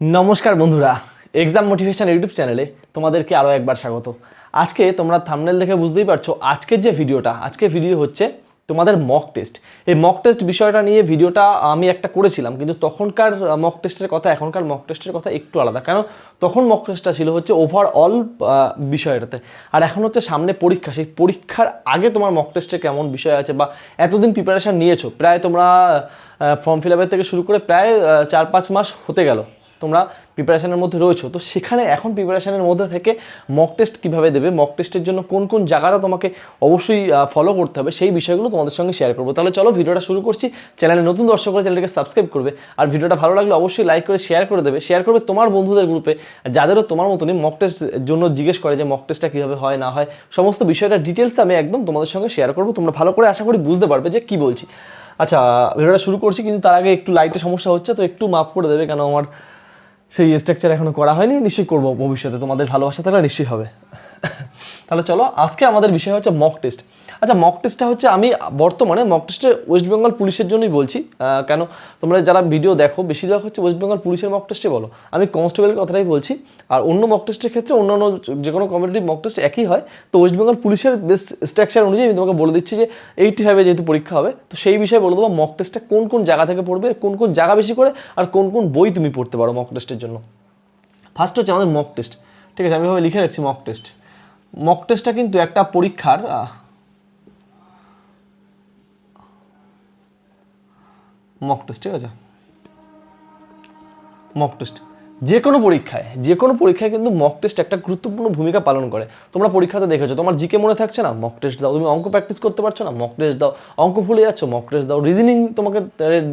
নমস্কার বন্ধুরা exam motivation YouTube চ্যানেলে তোমাদেরকে আরও একবার স্বাগত। আজকে তোমরা থামনেল দেখে বুঝতেই পারছ আজকের যে ভিডিওটা আজকে ভিডিও হচ্ছে তোমাদের মক টেস্ট এই মক টেস্ট বিষয়টা নিয়ে ভিডিওটা আমি একটা করেছিলাম, কিন্তু তখনকার মক টেস্টের কথা, এখনকার মক টেস্টের কথা একটু আলাদা। কেন? তখন মক টেস্টটা ছিল হচ্ছে ওভারঅল বিষয়টাতে। আর এখন হচ্ছে সামনে পরীক্ষা, সেই পরীক্ষার আগে তোমার মক টেস্টে কেমন বিষয় আছে বা এতদিন প্রিপারেশান নিয়েছো? প্রায় তোমরা ফর্ম ফিল আপের থেকে শুরু করে প্রায় চার পাঁচ মাস হতে গেল। তোমরা প্রিপারেশনের মধ্যে রয়েছো। তো সেখানে এখন প্রিপারেশনের মধ্যে থেকে মক টেস্ট কীভাবে দেবে? মক টেস্টের জন্য কোন কোন জায়গাটা তোমাকে অবশ্যই ফলো করতে হবে, সেই বিষয়গুলো তোমাদের সঙ্গে শেয়ার করব। তাহলে চলো ভিডিওটা শুরু করছি। চ্যানেলে নতুন দর্শক করে চ্যানেলটাকে সাবস্ক্রাইব করবে। আর ভিডিওটা ভালো লাগলে অবশ্যই লাইক করে শেয়ার করে দেবে। শেয়ার করবে তোমার বন্ধুদের গ্রুপে যাদেরও তোমার মতনই মক টেস্ট জন্য জিজ্ঞেস করে যে মক টেস্টটা কীভাবে হয়, না হয়। সমস্ত বিষয়টা ডিটেলস আমি একদম তোমাদের সঙ্গে শেয়ার করব। তোমরা ভালো করে আশা করি বুঝতে পারবে যে কী বলছি। আচ্ছা ভিডিওটা শুরু করছি, কিন্তু তার আগে একটু লাইটের সমস্যা হচ্ছে, তো একটু মাফ করে দেবে কেন আমার সেই স্ট্রাকচার এখনও করা হয়নি, নিশ্চয়ই করব ভবিষ্যতে। তোমাদের ভালোবাসা থাকলে নিশ্চয়ই হবে। তাহলে চলো, আজকে আমাদের বিষয় হচ্ছে মক টেস্ট আচ্ছা মক টেস্টটা হচ্ছে আমি বর্তমানে মক টেস্টে ওয়েস্ট বেঙ্গল পুলিশের জন্যই বলছি কেন? তোমরা যারা ভিডিও দেখো, বেশিরভাগ হচ্ছে ওয়েস্ট বেঙ্গল পুলিশের মক টেস্টে বলো। আমি কনস্টেবলের কথাটাই বলছি, আর অন্য মক টেস্টের ক্ষেত্রে অন্যান্য যে কোনো কম্পিটিটিভ মক টেস্ট একই হয়। তো ওয়েস্ট বেঙ্গল পুলিশের বেস স্ট্রাকচার অনুযায়ী আমি তোমাকে বলে দিচ্ছি যে এইটি ফাইভে যেহেতু পরীক্ষা হবে, তো সেই বিষয়ে বলে দেবো মক টেস্টটা কোন কোন জায়গা থেকে পড়বে, কোন কোন জায়গা বেশি করে, আর কোন কোন বই তুমি পড়তে পারো মক টেস্টের জন্য। ফার্স্ট হচ্ছে আমাদের মক টেস্ট ঠিক আছে? আমি লিখে রাখছি মক টেস্ট মক টেস্টটা কিন্তু একটা পরীক্ষার মক টেস্ট ঠিক আছে? মক টেস্ট যে কোনো পরীক্ষায়, যে কোনো পরীক্ষায় কিন্তু মক টেস্ট একটা গুরুত্বপূর্ণ ভূমিকা পালন করে। তোমরা পরীক্ষাতে দেখেছ, তোমার জিকে মনে থাকছে না? মক টেস্ট দাও। তুমি অঙ্ক প্র্যাকটিস করতে পারছ না? মক টেস্ট দাও। অঙ্ক ভুলে যাচ্ছ? মক টেস্ট দাও। রিজনিং তোমাকে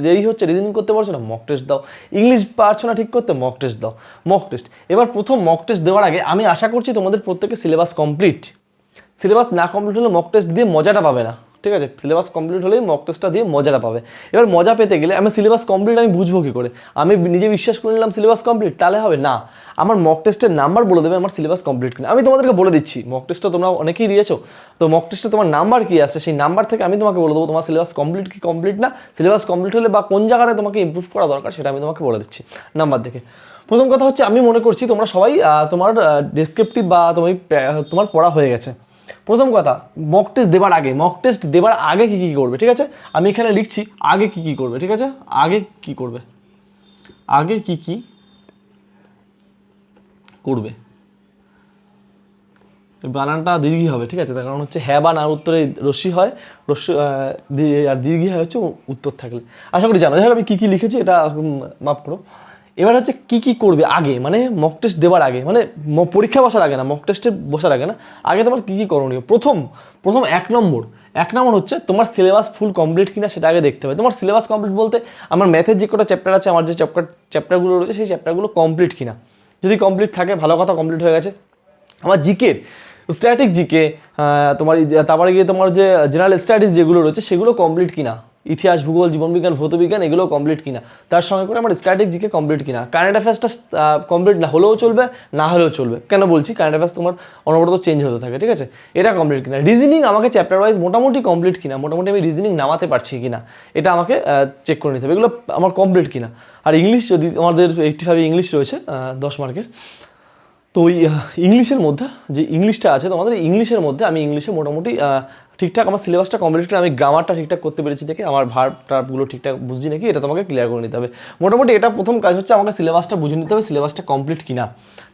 দেরি হচ্ছে? রিজনিং করতে পারছ না? মক টেস্ট দাও। ইংলিশ পারছ না ঠিক করতে? মক টেস্ট দাও। মক টেস্ট এবার প্রথম মক টেস্ট দেওয়ার আগে আমি আশা করছি তোমাদের প্রত্যেকের সিলেবাস কমপ্লিট সিলেবাস না কমপ্লিট হলে মক টেস্ট দিয়ে মজাটা পাবে না। ঠিক আছে? সিলেবাস কমপ্লিট হলেই মক টেস্টটা দিয়ে মজাটা পাবে। এবার মজা পেতে গেলে আমি সিলেবাস কমপ্লিট আমি বুঝব কী করে? আমি নিজে বিশ্বাস করে নিলাম সিলেবাস কমপ্লিট তাহলে হবে না। আমার মক টেস্টের নাম্বার বলে দেবে আমার সিলেবাস কমপ্লিট কিনা। আমি তোমাদেরকে বলে দিচ্ছি মক টেস্টটা তোমরা অনেকেই দিয়েছ। তো মক টেস্টে তোমার নাম্বার কী আছে? সেই নাম্বার থেকে আমি তোমাকে বলে দেবো, তোমার সিলেবাস কমপ্লিট কি কমপ্লিট না? সিলেবাস কমপ্লিট হলে বা কোন জায়গায় তোমাকে ইমপ্রুভ করা দরকার সেটা আমি তোমাকে বলে দিচ্ছি। নাম্বার দেখে। প্রথম কথা হচ্ছে, আমি মনে করছি তোমরা সবাই তোমার ডেসক্রিপটিভ বা তুমি তোমার পড়া হয়ে গেছে। প্রথম কথা মক টেস্ট দেবার আগে মক টেস্ট দেবার আগে কী কী করবে, ঠিক আছে? আমি এখানে লিখছি, আগে কী কী করবে, ঠিক আছে? আগে কি করবে? আগে কি কি করবে? বানানটা দীর্ঘই হবে, ঠিক আছে? তার কারণ হচ্ছে হ্যাঁ বা না উত্তরে রশ্মি হয়, রশ্মি আর দীর্ঘই হয় হচ্ছে উত্তর থাকলে। আশা করি জানো। যাই আমি কী কী লিখেছি এটা মাফ করো। এবার হচ্ছে কি কি করবে আগে? মানে মক টেস্ট দেওয়ার আগে মানে পরীক্ষা বসার আগে না মক টেস্টে বসার আগে না, আগে তোমার কি কি করণীয়? প্রথম প্রথম এক নম্বর এক নম্বর হচ্ছে তোমার সিলেবাস ফুল কমপ্লিট কিনা সেটা আগে দেখতে হবে। তোমার সিলেবাস কমপ্লিট বলতে আমার ম্যাথের যে কটা চ্যাপ্টার আছে, আমার যে চ্যাপ্টার চ্যাপ্টারগুলো রয়েছে, সেই চ্যাপ্টারগুলো কমপ্লিট কিনা। যদি কমপ্লিট থাকে, ভালো কথা কমপ্লিট হয়ে গেছে। আমার জিকের স্ট্যাটিক জিকে তোমার তারপরে গিয়ে তোমার যে জেনারেল স্টাডিজ যেগুলো রয়েছে, সেগুলো কমপ্লিট কিনা? ইতিহাস, ভূগোল, জীবনবিজ্ঞান, ভৌতবিজ্ঞান, এগুলো কমপ্লিট কিনা। তার সঙ্গে করে আমার স্ট্যাটিক জিকে কমপ্লিট কিনা। কারেন্ট অ্যাফেয়ার্সটা কমপ্লিট না হলেও চলবে, না হলেও চলবে। কেন বলছি? কারেন্ট অ্যাফেয়ার্স তোমার অনবরত চেঞ্জ হতে থাকে, ঠিক আছে? এটা কমপ্লিট কিনা। রিজনিং আমাকে চ্যাপ্টার ওয়াইজ মোটামুটি কমপ্লিট কিনা, মোটামুটি আমি রিজনিং নামাতে পারছি কিনা, এটা আমাকে চেক করে নিতে হবে। এগুলো আমার কমপ্লিট কিনা। আর ইংলিশ যদি আমাদের এইটটি ফাইভ ইংলিশ রয়েছে দশ মার্কের, তো ওই ইংলিশের মধ্যে, যে ইংলিশটা আছে তোমাদের ইংলিশের মধ্যে আমি ইংলিশে মোটামুটি ঠিকঠাক আমার সিলেবাসটা কমপ্লিট করে আমি গ্রামারটা ঠিকঠাক করতে পেরেছি নাকি আমার ভার টার্পগুলো ঠিকঠাক বুঝছি নাকি এটা তোমাকে ক্লিয়ার করে নিতে হবে। মোটামুটি এটা প্রথম কাজ হচ্ছে আমাকে সিলেবাসটা বুঝে নিতে হবে সিলেবাসটা কমপ্লিট কিনা।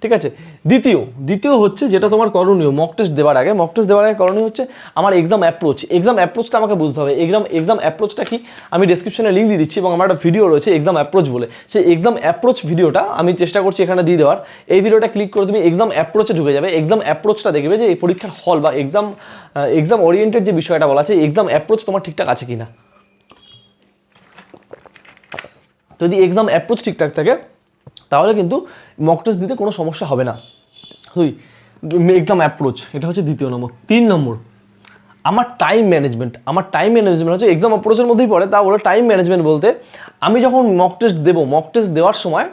ঠিক আছে? দ্বিতীয় দ্বিতীয় হচ্ছে যেটা তোমার করণীয় মক টেস্ট দেওয়ার আগে। মক টেস্ট দেওয়ার আগে করণীয় হচ্ছে আমার এক্সাম অ্যাপ্রোচ এক্সাম অ্যাপ্রোচটা আমাকে বুঝতে হবে। এক্সাম এক্সাম অ্যাপ্রোচটা কি? আমি ডিসক্রিপশনে লিঙ্ক দিয়ে দিচ্ছি এবং আমার একটা ভিডিও রয়েছে এক্সাম অ্যাপ্রোচ বলে। সেই এক্সাম অ্যাপ্রোচ ভিডিওটা আমি চেষ্টা করছি এখানে দিয়ে দেওয়ার। এই ভিডিওটা ক্লিক করে তুমি এক্সাম অ্যাপ্রোচে ঢুকে যাবে। এক্সাম অ্যাপ্রোচটা দেখবে যে এই পরীক্ষার হল বা এক্সাম এক্সাম ওরিয়েন্টেড যে বিষয়টা বলা আছে এক্সাম অ্যাপ্রোচ তোমার ঠিকঠাক আছে কিনা? যদি এক্সাম অ্যাপ্রোচ ঠিকঠাক থাকে, তাহলে কিন্তু মক টেস্ট দিতে কোনো সমস্যা হবে না। দুই এক্সাম অ্যাপ্রোচ এটা হচ্ছে দ্বিতীয় নম্বর। তিন নম্বর, আমার টাইম ম্যানেজমেন্ট আমার টাইম ম্যানেজমেন্ট হচ্ছে এক্সাম অ্যাপ্রোচের মধ্যেই পড়ে, তা বলে টাইম ম্যানেজমেন্ট বলতে, আমি যখন মক টেস্ট দেবো মক টেস্ট দেওয়ার সময়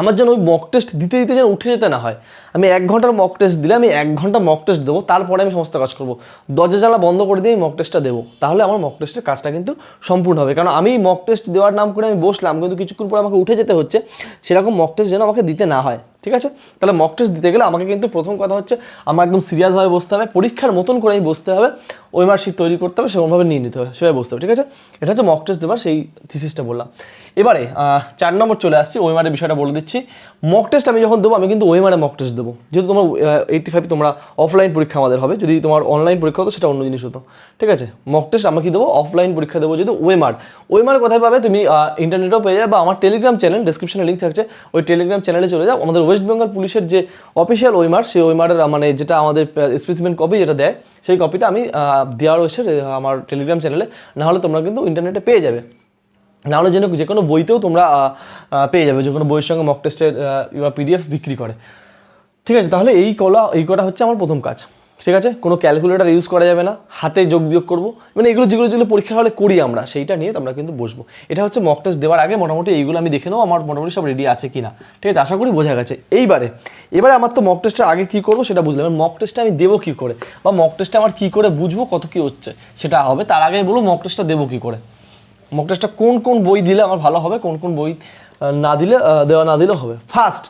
আমার যেন ওই মক টেস্ট দিতে দিতে যেন উঠে যেতে না হয়। আমি এক ঘণ্টার মক টেস্ট দিলে আমি এক ঘণ্টা মক টেস্ট দেবো, তারপরে আমি সমস্ত কাজ করব। দরজা জ্বালা বন্ধ করে দিয়ে মক টেস্টটা দেবো। তাহলে আমার মক টেস্টের কাজটা কিন্তু সম্পূর্ণ হবে। কারণ আমি মক টেস্ট দেওয়ার নাম করে আমি বসলাম, কিন্তু কিছুক্ষণ পর আমাকে উঠে যেতে হচ্ছে, সেরকম মক টেস্ট যেন আমাকে দিতে না হয়। ঠিক আছে? তাহলে মক টেস্ট দিতে গেলে আমাকে কিন্তু প্রথম কথা হচ্ছে, আমার একদম সিরিয়াসভাবে বসতে হবে, পরীক্ষার মতন করে আমি বসতে হবে, ওই মার্কশিট তৈরি করতে হবে, সেরকমভাবে নিয়ে নিতে হবে, সেভাবে বসতে হবে, ঠিক আছে? এটা হচ্ছে মক টেস্ট দেওয়ার সেই থিসিসটা বললাম। এবারে চার নম্বর চলে আসছি ওইমারের বিষয়টা বলে দিচ্ছি। মক টেস্ট আমি যখন দেবো, আমি কিন্তু ওইমারে মক টেস্ট দেবো। যেহেতু তোমার এইটটি ফাইভ তোমরা অফলাইন পরীক্ষা আমাদের হবে, যদি তোমার অনলাইন পরীক্ষা হতো, সেটা অন্য জিনিস হতো। ঠিক আছে? মক টেস্ট আমি কি দেবো অফলাইন পরীক্ষা দেবো যেহেতু ওয়েমার। ওয়েমার কোথায় পাবে তুমি ইন্টারনেটেও পেয়ে যাবে বা আমার টেলিগ্রাম চ্যানেল ডিসক্রিপশনে লিঙ্ক থাকছে, ওই টেলিগ্রাম চ্যানেলে চলে যাও, আমাদের ওয়েস্ট বেঙ্গল পুলিশের যে অফিসিয়াল ওইমার সেই ওইমারের মানে যেটা আমাদের স্পেসিমেন্ট কপি যেটা দেয়, সেই কপিটা আমি দেওয়া রয়েছে আমার টেলিগ্রাম চ্যানেলে নাহলে তোমরা কিন্তু ইন্টারনেটে পেয়ে যাবে। নাহলে যেন যে কোনো বইতেও তোমরা পেয়ে যাবে, যে কোনো বইয়ের সঙ্গে মক টেস্টের পিডিএফ বিক্রি করে। ঠিক আছে, তাহলে এই কলা, এই কটা হচ্ছে আমার প্রথম কাজ। ঠিক আছে? কোনো ক্যালকুলেটার ইউজ করা যাবে না। হাতে যোগ বিয়োগ করব। মানে এগুলো যেগুলো যেগুলো পরীক্ষা হলে করি আমরা, সেইটা নিয়ে আমরা কিন্তু বসবো। এটা হচ্ছে মক টেস্ট দেওয়ার আগে মোটামুটি এইগুলো আমি দেখে নেব, আমার মোটামুটি সব রেডি আছে কি না ঠিক আছে? আশা করি বোঝা গেছে। এইবারে, এবারে আমার তো মক টেস্টের আগে কী করব সেটা বুঝলাম। মক টেস্টটা আমি দেবো কী করে? বা মক টেস্টটা আমার কী করে বুঝব, কত কী হচ্ছে, সেটা হবে। তার আগে বলব মক টেস্টটা দেবো কী করে? মক টেস্টটা কোন কোন বই দিলে আমার ভালো হবে, কোন কোন বই না দিলে দেওয়া না দিলেও হবে। ফার্স্ট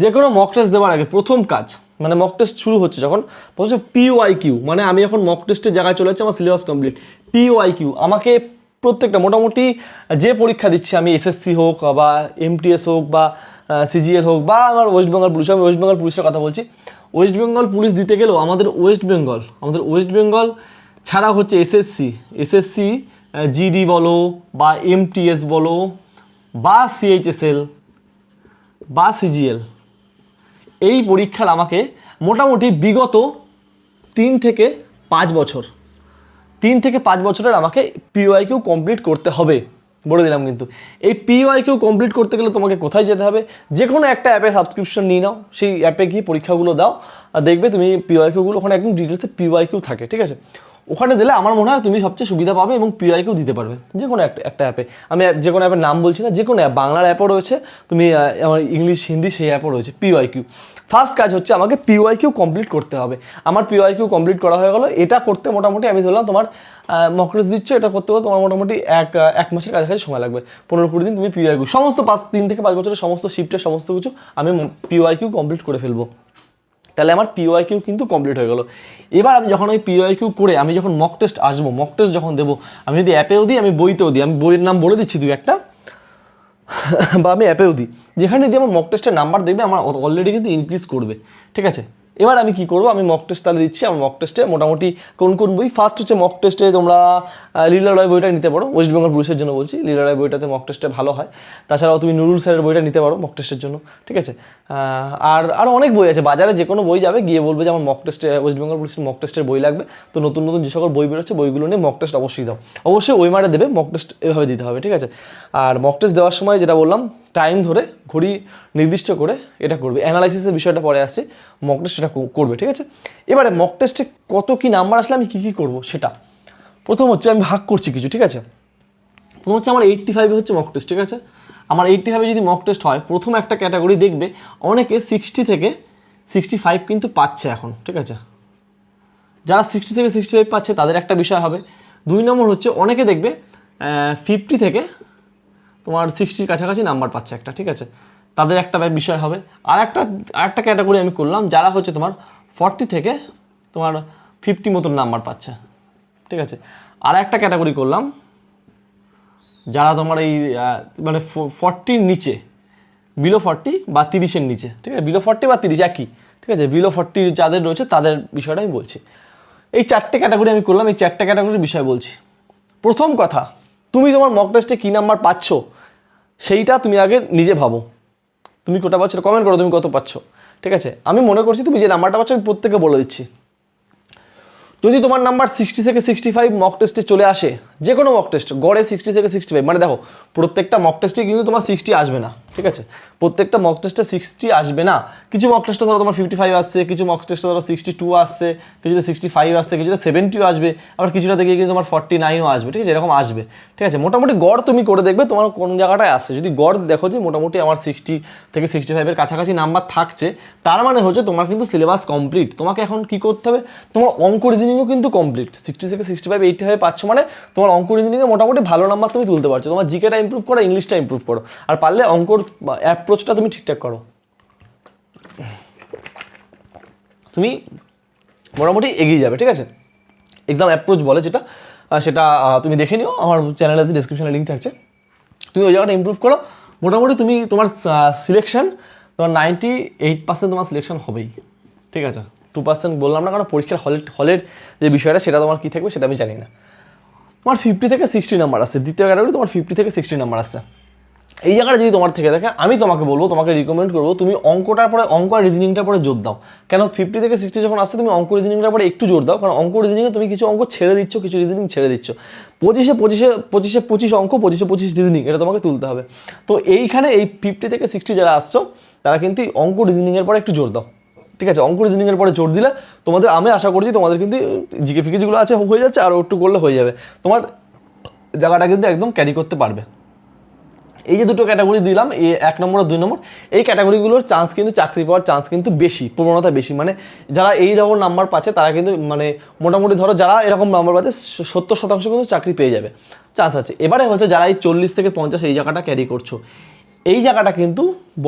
যে কোনো মক টেস্ট দেওয়ার আগে প্রথম কাজ মানে মক টেস্ট শুরু হচ্ছে যখন, প্রথমে পিওয়াই কিউ মানে আমি এখন মক টেস্টের জায়গায় চলে যাচ্ছি, আমার সিলেবাস কমপ্লিট পিওয়াই কিউ আমাকে প্রত্যেকটা, মোটামুটি যে পরীক্ষা দিচ্ছি আমি এসএসসি হোক বা এমটিএস হোক বা সিজিএল হোক বা আমার ওয়েস্ট বেঙ্গল পুলিশ আমি ওয়েস্ট বেঙ্গল পুলিশের কথা বলছি। ওয়েস্ট বেঙ্গল পুলিশ দিতে গেলেও আমাদের ওয়েস্ট বেঙ্গল আমাদের ওয়েস্ট বেঙ্গল ছাড়া হচ্ছে এসএসসি এসএসসি জিডি বলো বা এমটিএস বলো বা সিএইচএসএল বা সিজিএল এই পরীক্ষার আমাকে মোটামুটি বিগত তিন থেকে পাঁচ বছর, তিন থেকে পাঁচ বছরের আমাকে পিওয়াই কিউ কমপ্লিট করতে হবে বলে দিলাম কিন্তু। এই পিওয়াই কিউ কমপ্লিট করতে গেলে তোমাকে কোথায় যেতে হবে? যে কোনো একটা অ্যাপে সাবস্ক্রিপশন নিয়ে নাও, সেই অ্যাপে গিয়ে পরীক্ষাগুলো দাও, আর দেখবে তুমি পিওয়াই কিউগুলো ওখানে একদম ডিটেলসে পিওয়াই কিউ থাকে, ঠিক আছে? ওখানে দিলে আমার মনে হয় তুমি সবচেয়ে সুবিধা পাবে এবং পিওয়াইকিউ দিতে পারবে। যে কোনো একটা একটা অ্যাপে আমি যে কোনো অ্যাপের নাম বলছি না, যে কোনো অ্যাপ বাংলার অ্যাপও রয়েছে। তুমি আমার ইংলিশ হিন্দি সেই অ্যাপও রয়েছে পিওয়াইকিউ ফার্স্ট কাজ হচ্ছে আমাকে পিওয়াই কিউ কমপ্লিট করতে হবে। আমার পিওয়াই কিউ কমপ্লিট করা হয়ে গেলো। এটা করতে মোটামুটি আমি ধরলাম তোমার মকরেস দিচ্ছ, এটা করতে করতে তোমার মোটামুটি এক এক মাসের কাছাকাছি সময় লাগবে। পনেরো কুড়ি দিন তুমি পিওয়াই কিউ সমস্ত পাঁচ, তিন থেকে পাঁচ বছরের সমস্ত শিফটের সমস্ত কিছু আমি পিওয়াই কিউ কমপ্লিট করে ফেলব। তাহলে আমার পিওয়াইকিউ কিন্তু কমপ্লিট হয়ে গেলো। এবার আমি যখন ওই পিওয়াইকিউ করে আমি যখন মক টেস্ট আসব মক টেস্ট যখন দেবো, আমি যদি অ্যাপেও দিই, আমি বইতেও দিই, আমি বইয়ের নাম বলে দিচ্ছি দুই একটা, বা আমি অ্যাপেও দিই, যেখানে দিয়ে আমার মক টেস্টের নাম্বার দেখবে, আমার অলরেডি কিন্তু ইনক্রিজ করবে, ঠিক আছে? এবার আমি কি করব আমি মক টেস্ট তাহলে দিচ্ছি আমার মক টেস্টে মোটামুটি কোন কোন বই ফার্স্ট হচ্ছে মক টেস্টে তোমরা লীলা রয় বইটা নিতে পারো ওয়েস্ট বেঙ্গল পুলিশের জন্য বলছি লীলা রয় বইটাতে মক টেস্টে ভালো হয় তাছাড়াও তুমি নুরুল স্যারের বইটা নিতে পারো মক টেস্টের জন্য ঠিক আছে আর আরও অনেক বই আছে বাজারে যে কোনো বই যাবে গিয়ে বলবে যে আমার মক টেস্টে ওয়েস্ট বেঙ্গল পুলিশের মক টেস্টের বই লাগবে তো নতুন নতুন যে সকল বই বেরোচ্ছে বইগুলো নিয়ে মক টেস্ট অবশ্যই দাও অবশ্যই ওই মারে দেবে মক টেস্ট এভাবে দিতে হবে ঠিক আছে আর মক টেস্ট দেওয়ার সময় যেটা বললাম টাইম ধরে ঘড়ি নির্দিষ্ট করে এটা করবে। অ্যানালাইসিসের বিষয়টা পরে আসছে। মক টেস্ট এটা করবে, ঠিক আছে? এবারে মক টেস্টে কত কি নাম্বার আসলে আমি কী কী করব সেটা। প্রথম হচ্ছে আমি ভাগ করছি কিছু, ঠিক আছে? প্রথম হচ্ছে আমার এইট্টি ফাইভে হচ্ছে মক টেস্ট ঠিক আছে? আমার এইট্টি ফাইভে যদি মক টেস্ট হয়, প্রথম একটা ক্যাটাগরি দেখবে, অনেকে সিক্সটি থেকে সিক্সটি ফাইভ কিন্তু পাচ্ছে এখন, ঠিক আছে? যারা সিক্সটি থেকে সিক্সটি ফাইভ পাচ্ছে, তাদের একটা বিষয় হবে। দুই নম্বর হচ্ছে অনেকে দেখবে ফিফটি থেকে তোমার সিক্সটির কাছাকাছি নাম্বার পাচ্ছে একটা, ঠিক আছে? তাদের একটা বিষয় হবে। আর একটা আর একটা ক্যাটাগরি আমি করলাম, যারা হচ্ছে তোমার ফর্টি থেকে তোমার ফিফটি মতন নাম্বার পাচ্ছে, ঠিক আছে? আর একটা ক্যাটাগরি করলাম, যারা তোমার এই মানে ফর্টির নিচে বিলো ফর্টি বা তিরিশের নিচে, ঠিক আছে? বিলো ফর্টি বা তিরিশ, একই, ঠিক আছে? বিলো ফর্টি যাদের রয়েছে, তাদের বিষয়টা আমি বলছি। এই চারটে ক্যাটাগরি আমি করলাম, এই চারটে ক্যাটাগরির বিষয় বলছি। প্রথম কথা, তুমি তোমার মক টেস্টে কী নাম্বার পাচ্ছ? সেইটা তুমি আগে নিজে ভাবো। তুমি কোটা পাচ্ছ কমেন্ট করো, তুমি কত পাচ্ছ। ঠিক আছে? আমি মনে করছি তুমি যে নাম্বারটা পাচ্ছ, আমি প্রত্যেকে বলে দিচ্ছি। যদি তোমার নাম্বার সিক্সটি থেকে সিক্সটি ফাইভ মক টেস্টে চলে আসে যে কোনো মক টেস্ট গড়ে সিক্সটি থেকে সিক্সটি ফাইভ মানে দেখো, প্রত্যেকটা মক টেস্টে কিন্তু তোমার সিক্সটি আসবে না, ঠিক আছে? প্রত্যেকটা মক টেস্টে সিক্সটি আসবে না। কিছু মক টেস্টে ধরো তোমার ফিফটি ফাইভ আসছে, কিছু মক টেস্টে ধরো সিক্সটি টু আসছে কিছুটা সিক্সটি ফাইভ আসছে কিছুটা সেভেন্টিও আসবে, আবার কিছুটা দেখে কিন্তু তোমার ফর্টি নাইনও আসবে, ঠিক আছে? এরকম আসবে, ঠিক আছে? মোটামুটি গড় তুমি করে দেখবে তোমার কোন জায়গাটায় আসছে। যদি গড় দেখো যে মোটামুটি আমার সিক্সটি থেকে সিক্সটি ফাইভের কাছাকাছি নাম্বার থাকছে, তার মানে হচ্ছে তোমার কিন্তু সিলেবাস কমপ্লিট তোমাকে এখন কি করতে হবে? তোমার অঙ্ক রিজনিংও কিন্তু কমপ্লিট সিক্সটি থেকে সিক্সটি ফাইভ এইটি ফাইভ পাচ্ছ মানে তোমার অঙ্ক রিজনিংয়ে মোটামুটি ভালো নাম্বার তুমি তুলতে পারছ। তোমার জিকেটা ইম্প্রুভ করো ইংলিশটা ইম্প্রুভ করো। আর পারলে অঙ্কর অ্যাপ্রোচটা তুমি ঠিকঠাক করো। তুমি মোটামুটি এগিয়ে যাবে, ঠিক আছে? এক্সাম অ্যাপ্রোচ বলে যেটা। সেটা তুমি দেখে নিও। আমার চ্যানেলে আছে ডিসক্রিপশনে লিঙ্ক থাকছে। তুমি ওই জায়গাটা ইমপ্রুভ করো। মোটামুটি তুমি তোমার সিলেকশন তোমার নাইনটি এইট পার্সেন্ট তোমার সিলেকশন হবেই। ঠিক আছে? টু পার্সেন্ট বললাম না কারণ পরীক্ষার হলের হলের যে বিষয়টা, সেটা তোমার কী থাকবে সেটা আমি জানি না। তোমার ফিফটি থেকে সিক্সটি নাম্বার আসছে দ্বিতীয় ক্যাটাগরি তোমার ফিফটি থেকে সিক্সটি নাম্বার আসছে এই জায়গাটা যদি তোমার থেকে থাকে আমি তোমাকে বলব, তোমাকে রিকমেন্ড করব, তুমি অঙ্কটার পরে, অঙ্ক আর রিজনিংটার পরে জোর দাও। কেন ফিফটি থেকে সিক্সটি যখন আসছে, তুমি অঙ্ক রিজনিংটার পরে একটু জোর দাও। কারণ অঙ্ক রিজনিংয়ে তুমি কিছু অঙ্ক ছেড়ে দিচ্ছ, কিছু রিজনিং ছেড়ে দিচ্ছ। পঁচিশে পঁচিশে পঁচিশে পঁচিশ অঙ্ক, পঁচিশে পঁচিশ রিজনিং এটা তোমাকে তুলতে হবে। তো এইখানে এই ফিফটি থেকে সিক্সটি যারা আসছো, তারা কিন্তু অঙ্ক রিজনিংয়ের পরে একটু জোর দাও। ঠিক আছে অঙ্ক রিজনিংয়ের পরে জোর দিলে তোমাদের, আমি আশা করছি তোমাদের কিন্তু জিকে ফিকে যেগুলো আছে হয়ে যাচ্ছে আর একটু করলে হয়ে যাবে। তোমার জায়গাটা কিন্তু একদম ক্যারি করতে পারবে। এই যে দুটো ক্যাটাগরি দিলাম এই এক নম্বর আর দুই নম্বর, এই ক্যাটাগরিগুলোর চান্স কিন্তু চাকরি পাওয়ার চান্স কিন্তু বেশি, প্রবণতা বেশি। মানে যারা এই রকম নাম্বার পাচ্ছে, তারা কিন্তু মানে মোটামুটি ধরো যারা এরকম নাম্বার পাচ্ছে, সত্তর শতাংশ কিন্তু চাকরি পেয়ে যাবে। চান্স আছে। এবারে হচ্ছে যারা এই চল্লিশ থেকে পঞ্চাশ এই জায়গাটা ক্যারি করছ, এই জায়গাটা কিন্তু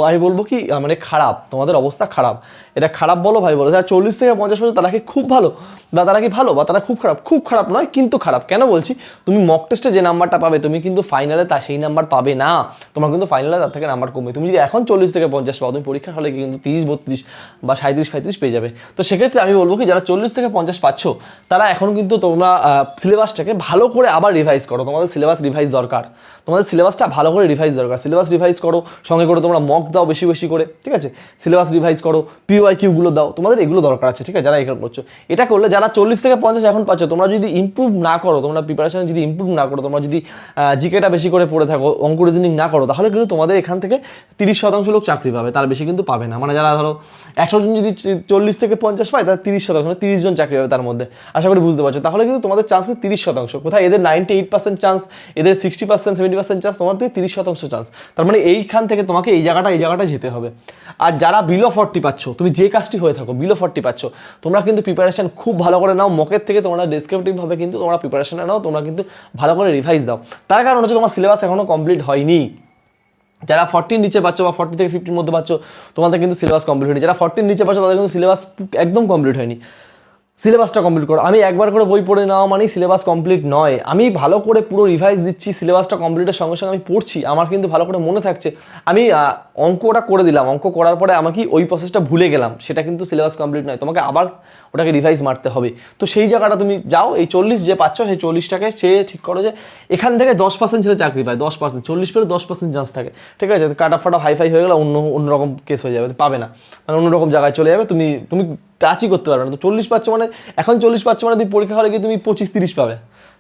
আমি বলব কি মানে খারাপ, তোমাদের অবস্থা খারাপ। এটা খারাপ বলো ভাই বলো, যারা চল্লিশ থেকে পঞ্চাশ বছর, তারা কি খুব ভালো? বা তারা কি ভালো? বা তারা খুব খারাপ? খুব খারাপ নয়, কিন্তু খারাপ। কেন বলছি? তুমি মক টেস্টে যে নাম্বারটা পাবে, তুমি কিন্তু ফাইনালে তা, সেই নাম্বার পাবে না। তোমার কিন্তু ফাইনালে তার থেকে নাম্বার কমবে। তুমি যদি এখন চল্লিশ থেকে পঞ্চাশ পাও, তুমি পরীক্ষার হলে কিন্তু তিরিশ, বত্রিশ বা সাঁত্রিশ পঁয়ত্রিশ পেয়ে যাবে। তো সেক্ষেত্রে আমি বলব কি, যারা চল্লিশ থেকে পঞ্চাশ পাচ্ছ, তারা এখন কিন্তু তোমরা সিলেবাসটাকে ভালো করে আবার রিভাইজ করো। তোমাদের সিলেবাস রিভাইজ দরকার। তোমাদের সিলেবাসটা ভালো করে রিভাইজ দরকার। সিলেবাস রিভাইজ করো, সঙ্গে করে তোমরা মক দাও বেশি বেশি করে, ঠিক আছে? সিলেবাস রিভাইজ করো পিওয়াই কিউগুলো দাও, তোমাদের এগুলো দরকার আছে, ঠিক আছে? যারা এখানে করছ। এটা করলে যারা চল্লিশ থেকে পঞ্চাশ এখন পাচ্ছ, তোমরা যদি ইমপ্রুভ না করো, তোমরা প্রিপারেশন যদি ইমপ্রুভ না করো, তোমরা যদি জিকেটা বেশি করে পড়ে থাকো, অঙ্ক রিজনিং না করো, তাহলে কিন্তু তোমাদের এখান থেকে তিরিশ শতাংশ লোক চাকরি পাবে, তার বেশি কিন্তু পাবে না। মানে যারা ধরো একশো জন যদি চল্লিশ থেকে পঞ্চাশ পায়, তার তিরিশ শতাংশ মানে তিরিশ জন চাকরি পাবে তার মধ্যে। আশা করি বুঝতে পারছ। তাহলে কিন্তু তোমাদের চান্স কিন্তু তিরিশ শতাংশ। কোথায়? এদের নাইনটি এইট পার্সেন্ট চান্স এদের sixty percent seventy percent chance তোমার থেকে তিরিশ শতাংশ চান্স তার মানে এইখান থেকে তোমাকে এই জায়গাটা এই জায়গাটা যেতে হবে। আর যারা বিলো ফর্টি পাচ্ছ, তুমি যে কাজটি হয়ে থাকো বিলো ফর্টি পাচ্ছ, তোমরা কিন্তু প্রিপারেশন খুব ভালো করে নাও। মকের থেকে তোমরা ডেসক্রিপটিভভাবে কিন্তু তোমরা প্রিপারেশনে নাও, তোমরা কিন্তু ভালো করে রিভাইজ দাও। তার কারণ হচ্ছে তোমার সিলেবাস এখনও কমপ্লিট হয়নি। যারা ফর্টির নিচে পাচ্ছ বা ফর্টি থেকে ফিফটির মধ্যে পাচ্ছ, তোমাদের কিন্তু সিলেবাস কমপ্লিট হয়নি। যারা ফর্টির নিচে পাচ্ছ, তাদের কিন্তু সিলেবাস একদম কমপ্লিট হয়নি। সিলেবাসটা কমপ্লিট করো। আমি একবার করে বই পড়ে নেওয়া মানেই সিলেবাস কমপ্লিট নয়। আমি ভালো করে পুরো রিভাইজ দিচ্ছি, সিলেবাসটা কমপ্লিটের সঙ্গে সঙ্গে আমি পড়ছি, আমার কিন্তু ভালো করে মনে থাকছে। আমি অঙ্কটা করে দিলাম। অঙ্ক করার পরে আমাকে ওই প্রসেসটা ভুলে গেলাম। সেটা কিন্তু সিলেবাস কমপ্লিট নয়। তোমাকে আবার ওটাকে রিভাইজ মারতে হবে। তো সেই জায়গাটা তুমি যাও, এই চল্লিশ যে পাচ্ছ, সেই চল্লিশটাকে সে ঠিক করো যে এখান থেকে দশ পার্সেন্ট ছেলে চাকরি পায়, দশ পার্সেন্ট চল্লিশ পেলে দশ পার্সেন্ট চান্স থাকে। ঠিক আছে? কাটা ফাটা হাইফাই হয়ে গেলে অন্য, অন্যরকম কেস হয়ে যাবে পাবে না। মানে অন্যরকম জায়গায় চলে যাবে, তুমি তুমি টাচই করতে পারবে না। তো চল্লিশ পাচ্ছ মানে এখন চল্লিশ পাচ্ছ মানে তুমি পরীক্ষা হলে গিয়ে তুমি পঁচিশ, তিরিশ পাবে।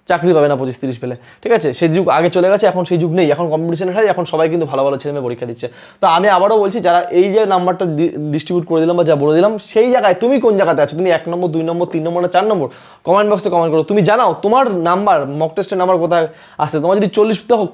চাকরি পাবে না পঁচিশ তিরিশ পেলে। ঠিক আছে? সেই যুগ আগে চলে গেছে, এখন সেই যুগ নেই। এখন কম্পিটিশনের হয় এখন সবাই কিন্তু ভালো ভালো ছেলে মেয়ে পরীক্ষা দিচ্ছে। তো আমি আবারও বলছি, যারা এই যে নাম্বারটা ডিস্ট্রিবিউট করে দিলাম বা যা বলে দিলাম, সেই জায়গায় তুমি কোন জায়গাতে আছো? তুমি এক নম্বর, দুই নম্বর, তিন নম্বর না চার নম্বর? কমেন্ট বক্সে কমেন্ট করো। তুমি জানাও তোমার নাম্বার মক টেস্টের নাম্বার কোথায় আসছে তোমার যদি চল্লিশ, দেখো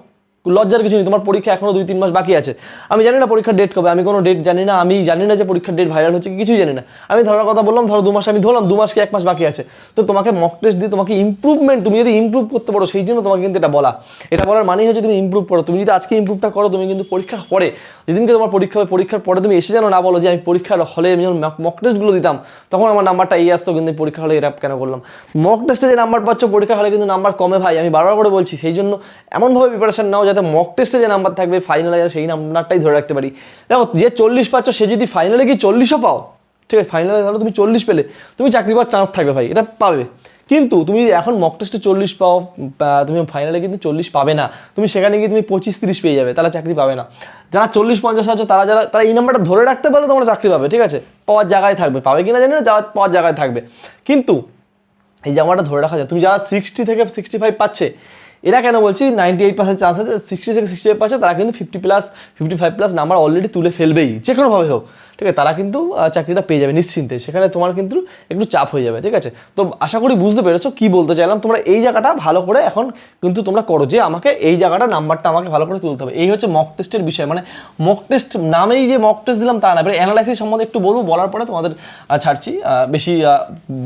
লজ্জার কিছু নেই, তোমার পরীক্ষা এখনও দুই তিন মাস বাকি আছে। আমি জানি না পরীক্ষার ডেট কবে, আমি কোনো ডেট জানি না, আমি জানি না যে পরীক্ষার ডেট ভাইরাল হচ্ছে কিছুই জানি না। আমি ধরার কথা বললাম, ধরো দু মাস আমি ধরলাম, দু মাস কি এক মাস বাকি আছে। তো তোমাকে মক টেস্ট দিয়ে তোমাকে ইমপ্রুভমেন্ট তুমি যদি ইমপ্রুভ করতে পারো, সেই জন্য তোমাকে কিন্তু এটা বলা। এটা বলার মানেই হচ্ছে তুমি ইমপ্রুভ করো। তুমি যদি আজকে ইমপ্রুভটা করো, তুমি কিন্তু পরীক্ষার পরে যেদিনকে তোমার পরীক্ষা হবে, পরীক্ষার পরে তুমি এসে যেন না বলো যে আমি পরীক্ষার হলে আমি যখন মক টেস্টগুলো দিতাম, তখন আমার নাম্বারটা এই আসতো, কিন্তু পরীক্ষা হলে এটা কেন করলাম? মক টেস্টে যে নাম্বার পাচ্ছ পরীক্ষা হলে কিন্তু নাম্বার কমে ভাই, আমি বারবার করে বলছি। সেই জন্য এমনভাবে প্রিপারেশন নাও যাতে মক টেস্টে যে নাম্বার থাকবে ফাইনালে সেই নাম্বারটাই ধরে রাখতে পারি। দেখো, যে চল্লিশ পাচ্ছ, সে যদি ফাইনালে কি চল্লিশও পাও, ঠিক আছে ফাইনালে তাহলে তুমি চল্লিশ পেলে, তুমি চাকরি পাওয়ার চান্স থাকবে ভাই, এটা পাবে। কিন্তু তুমি এখন মক টেস্টে চল্লিশ পাও তুমি ফাইনালে কিন্তু চল্লিশ পাবে না, তুমি সেখানে গিয়ে তুমি পঁচিশ তিরিশ পেয়ে যাবে তারা চাকরি পাবে না। যারা চল্লিশ পঞ্চাশ আছে, তারা যারা, তারা এই নাম্বারটা ধরে রাখতে পারলে তোমরা চাকরি পাবে, ঠিক আছে? পাওয়ার জায়গায় থাকবে। পাবে কিনা জানি না, যাওয়ার পাওয়ার জায়গায় থাকবে। কিন্তু এই জামাটা ধরে রাখা যায়। তুমি যারা সিক্সটি থেকে সিক্সটি ফাইভ পাচ্ছে এরা কেন বলছি নাইনটি এইট পার্সেন্ট চান্স আছে সিক্সটি থেকে সিক্সটি এইট পার্সেন্ট তারা কিন্তু fifty plus fifty five plus number already তুলে ফেলবেই, যে কোনোভাবে হোক, ঠিক আছে? তারা কিন্তু চাকরিটা পেয়ে যাবে নিশ্চিন্তে, সেখানে তোমার কিন্তু একটু চাপ হয়ে যাবে, ঠিক আছে? তো আশা করি বুঝতে পেরেছ কী বলতে চাইলাম, তোমরা এই জায়গাটা ভালো করে এখন কিন্তু তোমরা করো, যে আমাকে এই জায়গাটা নাম্বারটা আমাকে ভালো করে তুলতে হবে। এই হচ্ছে মক টেস্টের বিষয় মানে মক টেস্ট নামেই যে মক টেস্ট দিলাম তা না, এবার অ্যানালাইসিস সম্বন্ধে একটু বলব, বলার পরে তোমাদের ছাড়ছি বেশি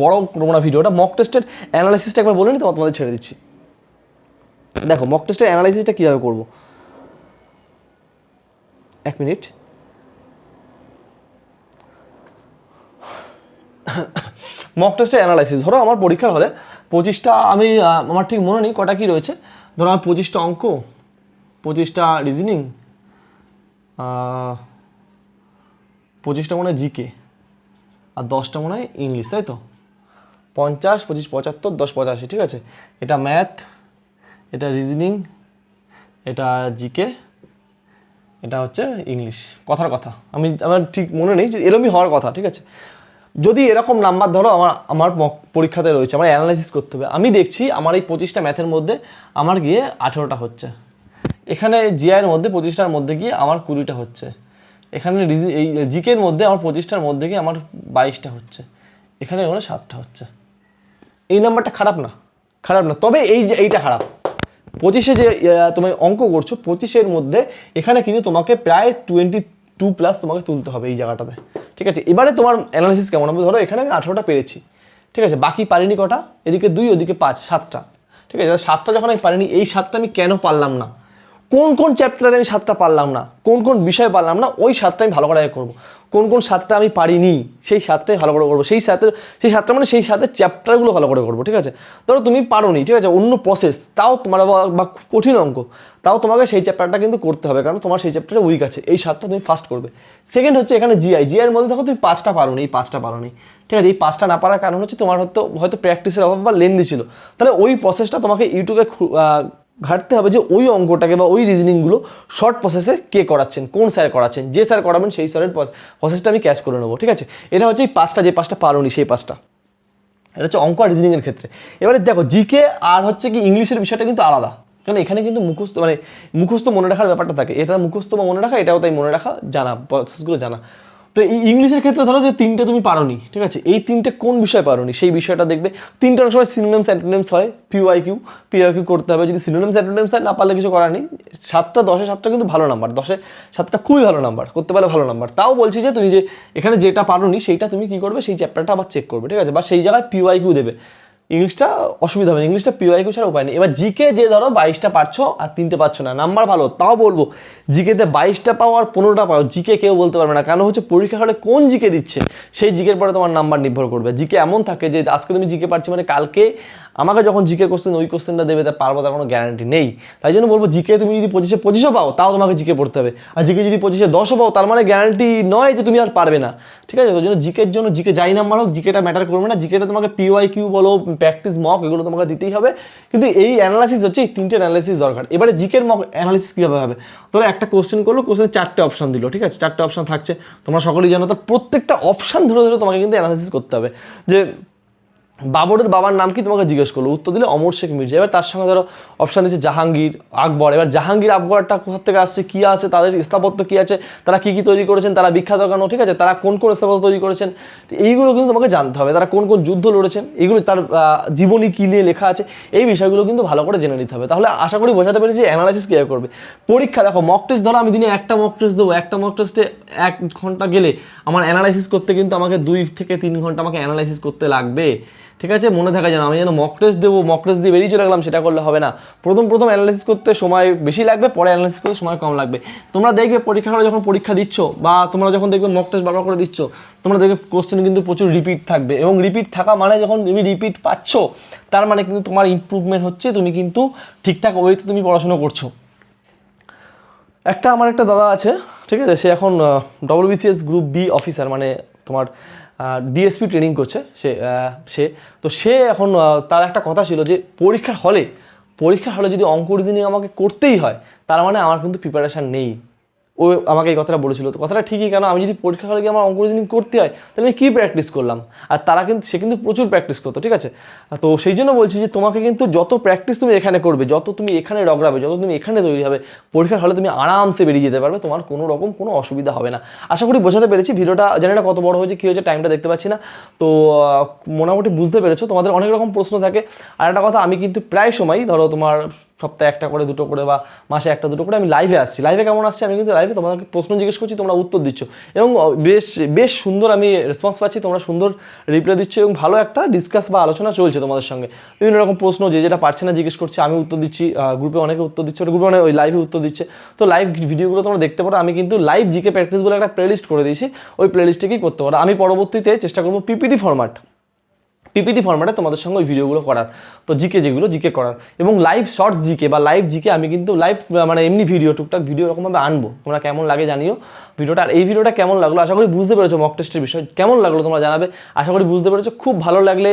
বড় করব না ভিডিওটা মক টেস্টের অ্যানালাইসিসটা একবার বলে নি তোমাদের ছেড়ে দিচ্ছি। দেখো মক টেস্টের অ্যানালাইসিসটা কীভাবে করব? এক মিনিট। মক টেস্টের অ্যানালাইসিস ধরো আমার পরীক্ষার হলে পঁচিশটা আমি আমার ঠিক মনে নেই কটা কী রয়েছে। ধরো আমার পঁচিশটা অঙ্ক, পঁচিশটা রিজনিং পঁচিশটা মনে হয় জিকে আর দশটা মনে হয় ইংলিশ তাই তো? পঞ্চাশ, পঁচিশ, পঁচাত্তর, দশ, পঁচাশি, ঠিক আছে? এটা ম্যাথ এটা রিজনিং এটা জিকে এটা হচ্ছে ইংলিশ কথার কথা। আমি, আমার ঠিক মনে নেই এরমই হওয়ার কথা, ঠিক আছে? যদি এরকম নাম্বার ধরো, আমার আমার পরীক্ষাতে রয়েছে, আমার অ্যানালাইসিস করতে হবে। আমি দেখছি আমার এই পঁচিশটা ম্যাথের মধ্যে আমার গিয়ে আঠেরোটা হচ্ছে। এখানে জিআইয়ের মধ্যে, পঁচিশটার মধ্যে গিয়ে আমার কুড়িটা হচ্ছে। এখানে রিজি- এই জিকের মধ্যে, আমার পঁচিশটার মধ্যে গিয়ে আমার বাইশটা হচ্ছে। এখানে মানে সাতটা হচ্ছে। এই নাম্বারটা খারাপ না খারাপ না। তবে এই যে, এইটা খারাপ। পঁচিশে যে তুমি অঙ্ক করছ, পঁচিশের মধ্যে এখানে কিন্তু তোমাকে প্রায় টোয়েন্টি টু প্লাস তোমাকে তুলতে হবে এই জায়গাটাতে। ঠিক আছে? এবারে তোমার অ্যানালিসিস কেমন হবে? ধরো এখানে আমি আঠেরোটা পেরেছি। ঠিক আছে? বাকি পারিনি কটা? এদিকে দুই, ওদিকে পাঁচ, সাতটা। ঠিক আছে? সাতটা যখন আমি পারিনি, এই সাতটা আমি কেন পারলাম না? কোন কোন চ্যাপ্টারে আমি সাতটা পারলাম না, কোন কোন বিষয়ে পারলাম না, ওই সাতটা আমি ভালো করে আগে করব। কোন কোন সাতটা আমি পারিনি, সেই সাতটাই ভালো করে করব। সেই সাথে সেই সাতটা মানে সেই সাথে চ্যাপ্টারগুলো ভালো করে করব, ঠিক আছে? ধরো তুমি পারোনি, ঠিক আছে? অন্য প্রসেস তাও তোমার বা- কঠিন অঙ্ক, তাও তোমাকে সেই চ্যাপ্টারটা কিন্তু করতে হবে, কারণ তোমার সেই চ্যাপ্টারে উইক আছে। এই সাতটা তুমি ফার্স্ট করবে। সেকেন্ড হচ্ছে এখানে জিআই জিআইয়ের মধ্যে দেখো তুমি পাঁচটা পারোনি, এই পাঁচটা পারোনি, ঠিক আছে? এই পাঁচটা না পারার কারণ হচ্ছে তোমার হয়তো হয়তো প্র্যাকটিসের অভাব বা লেন্দি ছিল। তাহলে ওই প্রসেসটা তোমাকে ইউটিউবে ঘাটতে হবে যে ওই অঙ্কটাকে বা ওই রিজনিংগুলো শর্ট প্রসেসে কে করাচ্ছেন, কোন স্যার করাচ্ছেন, যে স্যার করাবেন সেই স্যারের প্রসেসটা আমি ক্যাচ করে নেব, ঠিক আছে? এটা হচ্ছে এই পাঁচটা, যে পাঁচটা পারোনি সেই পাঁচটা। এটা হচ্ছে অঙ্ক আর রিজনিংয়ের ক্ষেত্রে। এবারে দেখো জিকে আর হচ্ছে কি ইংলিশের বিষয়টা কিন্তু আলাদা। কারণ এখানে কিন্তু মুখস্থ মানে মুখস্থ মনে রাখার ব্যাপারটা থাকে। এটা মুখস্থ বা মনে রাখা, এটাও তাই মনে রাখা, জানা প্রসেসগুলো জানা। তো এই ইংলিশের ক্ষেত্রে ধরো যে তিনটে তুমি পারোনি, ঠিক আছে? এই তিনটে কোন বিষয় পারোনি? সেই বিষয়টা দেখবে। তিনটে অনেক সময় সিনোনিমস অ্যান্টোনিমস হয় P Y Q P Y Q করতে হবে। যদি সিনোনিমস অ্যান্টোনিমস হয়, না পারলে কিছু করার নেই। সাতটা, দশে সাতটা কিন্তু ভালো নাম্বার দশে সাতটা খুবই ভালো নাম্বার করতে পারলে ভালো নাম্বার তাও বলছি যে তুমি যে এখানে যেটা পারোনি, সেইটা তুমি কী করবে? সেই চ্যাপ্টারটা আবার চেক করবে, ঠিক আছে? বা সেই জায়গায় পিওয়াই কিউ দেবে। ইংলিশটা অসুবিধা হবে না। ইংলিশটা পিও কিউ ছাড়া উপায় নেই। এবার জিকে যে ধরো বাইশটা পারছ আর তিনটে পাচ্ছ না, নাম্বার ভালো, তাও বলব জিকেতে বাইশটা পাও আর পনেরোটা পাও জিকে কেউ বলতে পারবে না। কারণ হচ্ছে পরীক্ষা হলে কোন জিকে দিচ্ছে? সেই জিকের পরে তোমার নাম্বার নির্ভর করবে। জিকে এমন থাকে যে, আজকে তুমি জিকে পারছি মানে কালকে আমাকে যখন জিকে কোশ্চেন ওই কোশ্চেনটা দেবে, তা পারব, তার কোনো গ্যারান্টি নেই। তাই জন্য বলব, জিকে তুমি যদি পঁচিশে পঁচিশও পাও, তাও তোমাকে জিকে পড়তে হবে। আর জিকে যদি পঁচিশে দশও পাও, তার মানে গ্যারান্টি নয় যে তুমি আর পারবে না। ঠিক আছে? ওই জন্য জিকের জন্য, জিকে যাই নাম্বার হোক, জিকেটা ম্যাটার করবে না। জিকেটা তোমাকে পিওয়াই কিউ বলো প্র্যাকটিস মক এগুলো তোমাকে দিতেই হবে। কিন্তু এই অ্যানালাইসিস হচ্ছে, এই তিনটে অ্যানালাইসিস দরকার। এবারে জিকের মক অ্যানালাইসিস কীভাবে হবে? ধরো একটা কোশ্চেন করল কোশ্চেনে চারটে অপশন দিল, ঠিক আছে? চারটে অপশন থাকছে। তোমরা সকলেই জানো তার প্রত্যেকটা অপশন ধরে ধরে তোমাকে কিন্তু অ্যানালাইসিস করতে হবে। যে বাবরের বাবার নাম কি তোমাকে জিজ্ঞেস করল? উত্তর দিলে অমর শেখ মির্জা। এবার তার সঙ্গে ধরো অপশান দিচ্ছে জাহাঙ্গীর আকবর। এবার জাহাঙ্গীর আকবরটা কোথা থেকে আসছে, কী আছে, তাদের স্থাপত্য কী আছে, তারা কী কী তৈরি করেছেন, তারা বিখ্যাত কেন, ঠিক আছে? তারা কোন কোন স্থাপত্য তৈরি করেছেন? এইগুলো কিন্তু তোমাকে জানতে হবে। তারা কোন কোন যুদ্ধ লড়েছেন, এগুলো তার জীবনী কী নিয়ে লেখা আছে, এই বিষয়গুলো কিন্তু ভালো করে জেনে নিতে হবে। তাহলে আশা করি বোঝাতে পেরেছি অ্যানালাইসিস কীভাবে করবে। পরীক্ষা, দেখো মক টেস্ট ধরো, আমি দিনে একটা মক টেস্ট দেবো। একটা মক টেস্টে এক ঘণ্টা গেলে আমার অ্যানালাইসিস করতে কিন্তু আমাকে দুই থেকে তিন ঘণ্টা আমাকে অ্যানালাইসিস করতে লাগবে। ঠিক আছে? মনে থাকা যেন, আমি যেন মক টেস্ট দেবো মক টেস্ট দিয়ে বেরিয়ে চলে গেলাম, সেটা করলে হবে না। প্রথম প্রথম অ্যানালাইসিস করতে সময় বেশি লাগবে, পরে অ্যানালাইসিস করতে সময় কম লাগবে। তোমরা দেখবে পরীক্ষা হলে যখন পরীক্ষা দিচ্ছ, বা তোমরা যখন দেখবে মক টেস্ট বারবার করে দিচ্ছ, তোমরা দেখবে কোশ্চেন কিন্তু প্রচুর রিপিট থাকবে। এবং রিপিট থাকা মানে যখন তুমি রিপিট পাচ্ছ, তার মানে কিন্তু তোমার ইমপ্রুভমেন্ট হচ্ছে, তুমি কিন্তু ঠিকঠাক ওয়েতে তুমি পড়াশোনা করছ। একটা, আমার একটা দাদা আছে, ঠিক আছে? সে এখন ডব্লিউবিসিএস গ্রুপ বি অফিসার মানে তোমার ডিএসপি ট্রেনিং করছে, সে সে। তো সে এখন তার একটা কথা ছিল যে পরীক্ষার হলে পরীক্ষার হলে যদি অঙ্ক রিজনিং আমাকে করতেই হয়, তার মানে আমার কিন্তু প্রিপারেশান নেই। ও আমাকে এই কথাটা বলেছিল। তো কথাটা ঠিকই, কেন আমি যদি পরীক্ষা হলে গিয়ে আমার অঙ্ক রিজনিং করতে হয়, তাহলে আমি কী প্র্যাকটিস করলাম? আর তারা কিন্তু, সে কিন্তু প্রচুর প্র্যাকটিস করতো, ঠিক আছে? তো সেই জন্য বলছি যে, তোমাকে কিন্তু যত প্র্যাকটিস তুমি এখানে করবে, যত তুমি এখানে রগড়াবে, যত তুমি এখানে তৈরি হবে, পরীক্ষার হলে তুমি আরামসে বেরিয়ে যেতে পারবে, তোমার কোনো রকম কোনো অসুবিধা হবে না। আশা করি বোঝাতে পেরেছি, ভিডিওটা জানি না কত বড় হয়েছে, কী হয়েছে টাইমটা দেখতে পাচ্ছি না। তো মোটামুটি বুঝতে পেরেছ, তোমাদের অনেক রকম প্রশ্ন থাকে। আর একটা কথা, আমি কিন্তু প্রায় সময়, ধরো তোমার সপ্তাহে একটা করে, দুটো করে বা মাসে একটা, দুটো করে আমি লাইভে আসছি। লাইভে কেমন আসছি? আমি কিন্তু লাইভে তোমাদেরকে প্রশ্ন জিজ্ঞেস করছি, তোমরা উত্তর দিচ্ছ। এবং বেশ বেশ সুন্দর আমি রেসপন্স পাচ্ছি, তোমরা সুন্দর রিপ্লাই দিচ্ছ এবং ভালো একটা ডিসকাস বা আলোচনা চলছে তোমাদের সঙ্গে। বিভিন্ন রকম প্রশ্ন, যে যেটা পারছে না জিজ্ঞেস করছে, আমি উত্তর দিচ্ছি গ্রুপে অনেকে উত্তর দিচ্ছে গ্রুপে অনেক ওই লাইভে উত্তর দিচ্ছে। তো লাইভ ভিডিওগুলো তোমরা দেখতে পারো, আমি কিন্তু লাইভ জিকে প্র্যাকটিস বলে একটা প্লেলিস্ট করে দিয়েছি, ওই প্লেলিস্টেকেই করতে পারো। আমি পরবর্তীতে চেষ্টা করব পিপিটি ফরম্যাট পিপিটি ফরম্যাটে তোমাদের সঙ্গে ওই ভিডিওগুলো করার। তো জিকে যেগুলো জিকে করার। এবং লাইভ শর্টস জিকে বা লাইভ জিকে আমি কিন্তু লাইভ মানে এমনি ভিডিও টুকটাক ভিডিও এরকমভাবে আনব। তোমরা কেমন লাগে জানিও। ভিডিওটা আর এই ভিডিওটা কেমন লাগল, আশা করি বুঝতে পেরেছ মক টেস্টের বিষয়। কেমন লাগল তোমরা জানাবে। আশা করি বুঝতে পেরেছ। খুব ভালো লাগলে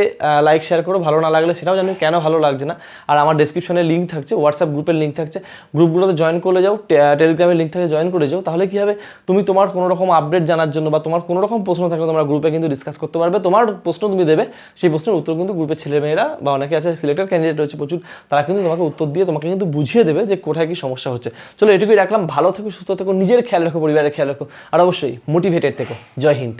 লাইক শেয়ার করো। ভালো না লাগলে সেটাও জানি কেন ভালো লাগছে না। আর আমার ডেসক্রিপশনে লিঙ্ক থাকছে হোয়াটসঅ্যাপ গ্রুপের লিঙ্ক থাকছে। গ্রুপগুলোতে জয়েন করে যাও টেলিগ্রামের লিঙ্ক থেকে জয়েন করে যাও তাহলে কী হবে? তুমি তোমার কোনো রকম আপডেট জানার জন্য বা তোমার কোনো রকম প্রশ্ন থাকলে তোমরা গ্রুপে কিন্তু ডিসকাস করতে পারবে। তোমার প্রশ্ন তুমি দেবে সেই প্রশ্নের উত্তর কিন্তু গ্রুপের ছেলেমেয়েরা বা অনেকে আছে সিলেক্টেড ক্যান্ডিডেট রয়েছে প্রচুর, তারা কিন্তু তোমাকে উত্তর দিয়ে, তোমাকে কিন্তু বুঝিয়ে দেবে যে কোথায় কি সমস্যা হচ্ছে। চলো এটুকুই রাখলাম, ভালো থেকো, সুস্থ থেকো, নিজের খেয়াল রাখো, পরিবারের খেয়াল রাখো, আর অবশ্যই মোটিভেটেড থেকো। জয় হিন্দ।